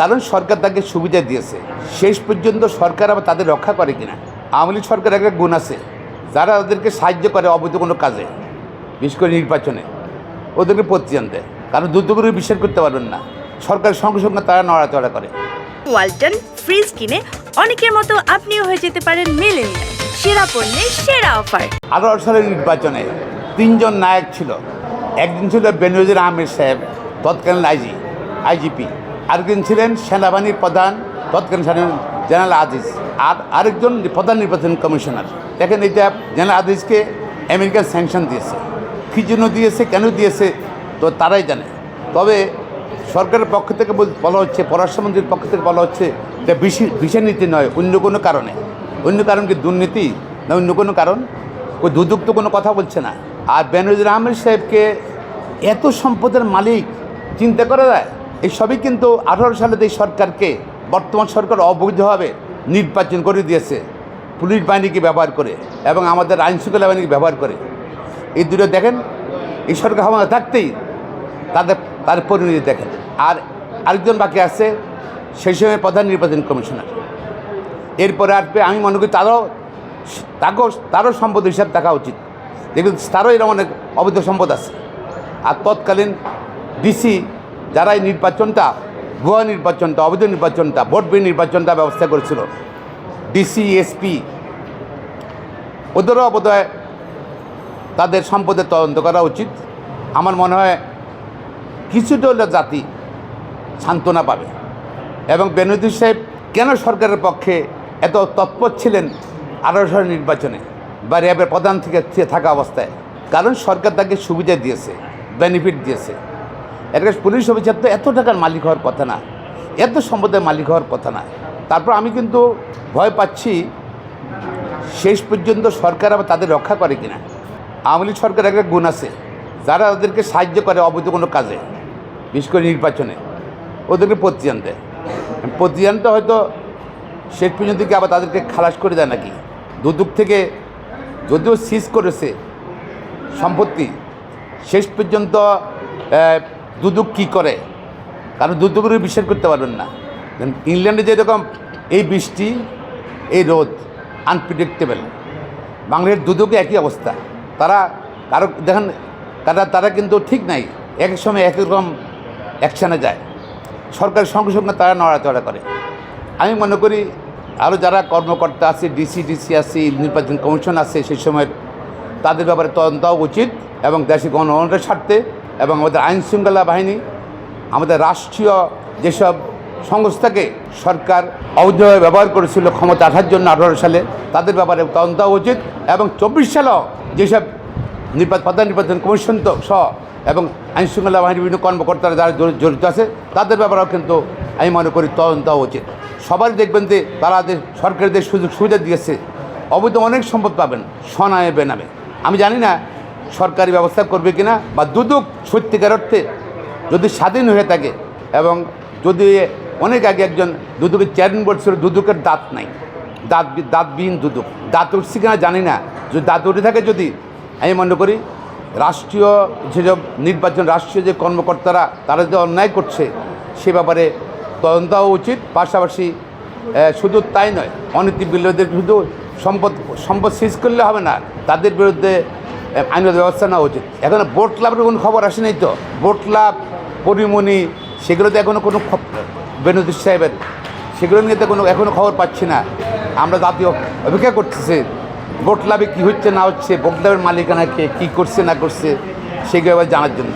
কারণ সরকার তাকে সুবিধা দিয়েছে। শেষ পর্যন্ত সরকার আবার তাদের রক্ষা করে কিনা? আওয়ামী লীগ সরকার একটা গুণ আছে। যারা ওদেরকে সাহায্য করে অবৈধ কোনো কাজে বিশেষ করে নির্বাচনে ওদেরকে প্রতিদান দেয় কারণ দুর্যোগের বিশ্বাস করতে পারবেন না। সরকারের সঙ্গে সঙ্গে তারা নড়াচড়া করে। ওয়ালটন ফ্রিজ কিনে অনেকের মতো আপনিও হয়ে যেতে পারেন মেলেনিয়া সেরা পণ্যের সেরা অফার। আঠারো সালের নির্বাচনে তিনজন নায়ক ছিল। একজন ছিল বেনজির আহমেদ সাহেব তৎকালীন আইজি আইজিপি। আরেকজন ছিলেন সেনাবাহিনীর প্রধান, তৎকালীন জেনারেল আজিজ। আর আরেকজন প্রধান নির্বাচন কমিশনার। দেখেন এটা জেনারেল আজিজকে আমেরিকান স্যাংশন দিয়েছে। কী জন্য দিয়েছে, কেন দিয়েছে, তো তারাই জানে। তবে সরকারের পক্ষ থেকে বল- হচ্ছে, পররাষ্ট্রমন্ত্রীর পক্ষ থেকে বলা হচ্ছে এটা বিষয় নীতি নয়, অন্য কোনো কারণে। অন্য কারণ কি দুর্নীতি না অন্য কোনো কারণ? ওই দুদক তো কোনো কথা বলছে না। আর বেনজির আহমেদ সাহেবকে এত সম্পদের মালিক চিন্তা করা যায় সবই কিন্তু আঠারো সালে এই সরকারকে বর্তমান সরকার অবৈধভাবে নির্বাচন করে দিয়েছে, পুলিশ বাহিনীকে ব্যবহার করে এবং আমাদের আইন শৃঙ্খলা বাহিনীকে ব্যবহার করে। এই দুটো দেখেন, এই সরকার ক্ষমতা থাকতেই তাদের তার পরিণতি দেখেন। আর আরেকজন বাকি আছে, সেই সময় প্রধান নির্বাচন কমিশনার। এরপরে আসবে, আমি মনে করি তারও, তাকেও, তারও সম্পদ হিসাব দেখা উচিত। দেখুন, তারও এরকম অনেক অবৈধ সম্পদ আছে। আর তৎকালীন ডিসি যারা এই নির্বাচনটা ভুয়া নির্বাচনটা, অবৈধ নির্বাচনটা ভোট বিহীন নির্বাচনটা ব্যবস্থা করেছিল। ডিসি এসপি ওদেরও বোধহয় তাদের সম্পদের তদন্ত করা উচিত। আমার মনে হয় কিছুটা হলে জাতি সান্ত্বনা পাবে। এবং বেনজির সাহেব কেন সরকারের পক্ষে এত তৎপর ছিলেন আঠারো সালের নির্বাচনে বা র্যাবের প্রধান থেকে থাকা অবস্থায়? কারণ সরকার তাকে সুবিধা দিয়েছে বেনিফিট দিয়েছে। একটা পুলিশ অফিসার তো এত টাকার মালিক হওয়ার কথা না, এত সম্পদের মালিক হওয়ার কথা না। তারপর আমি কিন্তু ভয় পাচ্ছি শেষ পর্যন্ত সরকার আবার তাদের রক্ষা করে কিনা। আওয়ামী লীগ সরকার একটা গুণ আছে, যারা ওদেরকে সাহায্য করে অবৈধ কোনো কাজে, বিশেষ করে নির্বাচনে, ওদেরকে প্রতিদান দেয় প্রতিদানটা হয়তো শেষ পর্যন্ত কি আবার তাদেরকে খালাস করে দেয় নাকি? দুদক থেকে যদিও সিজ করেছে সম্পত্তি, শেষ পর্যন্ত দুদক কী করে? কারণ দুদকের বিশ্বাস করতে পারবেন না। ইংল্যান্ডে যেরকম এই বৃষ্টি, এই রোদ আনপ্রিডিক্টেবল বাংলাদেশের দুদকে একই অবস্থা। তারা কারও, দেখেন, তারা তারা কিন্তু ঠিক নাই। এক সময় এক রকম অ্যাকশানে যায়। সরকারের সঙ্গে সঙ্গে তারা নড়াচড়া করে। আমি মনে করি আরও যারা কর্মকর্তা আছে ডিসি ডিসি আছে, নির্বাচন কমিশন আছে, সেই সময়ের, তাদের ব্যাপারে তদন্ত উচিত এবং দেশে গণতন্ত্রের স্বার্থে এবং আমাদের আইন শৃঙ্খলা বাহিনী, আমাদের রাষ্ট্রীয় যেসব সংস্থাকে সরকার অবৈধভাবে ব্যবহার করেছিল ক্ষমতা আসার জন্য আঠারো সালে, তাদের ব্যাপারে তদন্ত উচিত এবং চব্বিশ সালেও যেসব নির্বাচন, প্রধান নির্বাচন কমিশন তো সহ এবং আইন শৃঙ্খলা বাহিনীর বিভিন্ন কর্মকর্তারা যারা জড়িত আছে, তাদের ব্যাপারেও কিন্তু আমি মনে করি তদন্ত উচিত। সবাই দেখবেন যে তারা যে সরকারদের সুযোগ সুবিধা দিয়েছে, অবৈধ অনেক সম্পদ পাবেন সনামে বেনামে। আমি জানি না সরকারি ব্যবস্থা করবে কিনা বা দুদক সত্যিকার অর্থে যদি স্বাধীন হয়ে থাকে এবং যদি অনেক আগে একজন দুদকের চেয়ারম্যান বলছিল, দুদকের দাঁত নাই। দাঁত দাঁতবিহীন দুদক। দাঁত উঠছে কিনা জানি না। যদি দাঁত উঠে থাকে যদি, আমি মনে করি রাষ্ট্রীয় যেসব নির্বাচন, রাষ্ট্রীয় যে কর্মকর্তারা, তারা যে অন্যায় করছে, সে ব্যাপারে তদন্ত হওয়া উচিত। পাশাপাশি শুধু তাই নয় অনীতি বিরোধীদের শুধু সম্পদ সম্পদ সিজ করলে হবে না। তাদের বিরুদ্ধে আইনগত ব্যবস্থা নেওয়া উচিত। এখন বোট ক্লাবের কোনো খবর আসেনি তো? বোট ক্লাব, পরিমণি, সেগুলোতে এখনও কোনো বেনজির সাহেবের সেগুলো নিয়ে তো কোনো এখনও খবর পাচ্ছি না। আমরা জাতীয় অপেক্ষা করতেছি। বোট ক্লাবে কী হচ্ছে না হচ্ছে, বোট ক্লাবের মালিকানাকে কী করছে না করছে, সেগুলো জানার জন্য।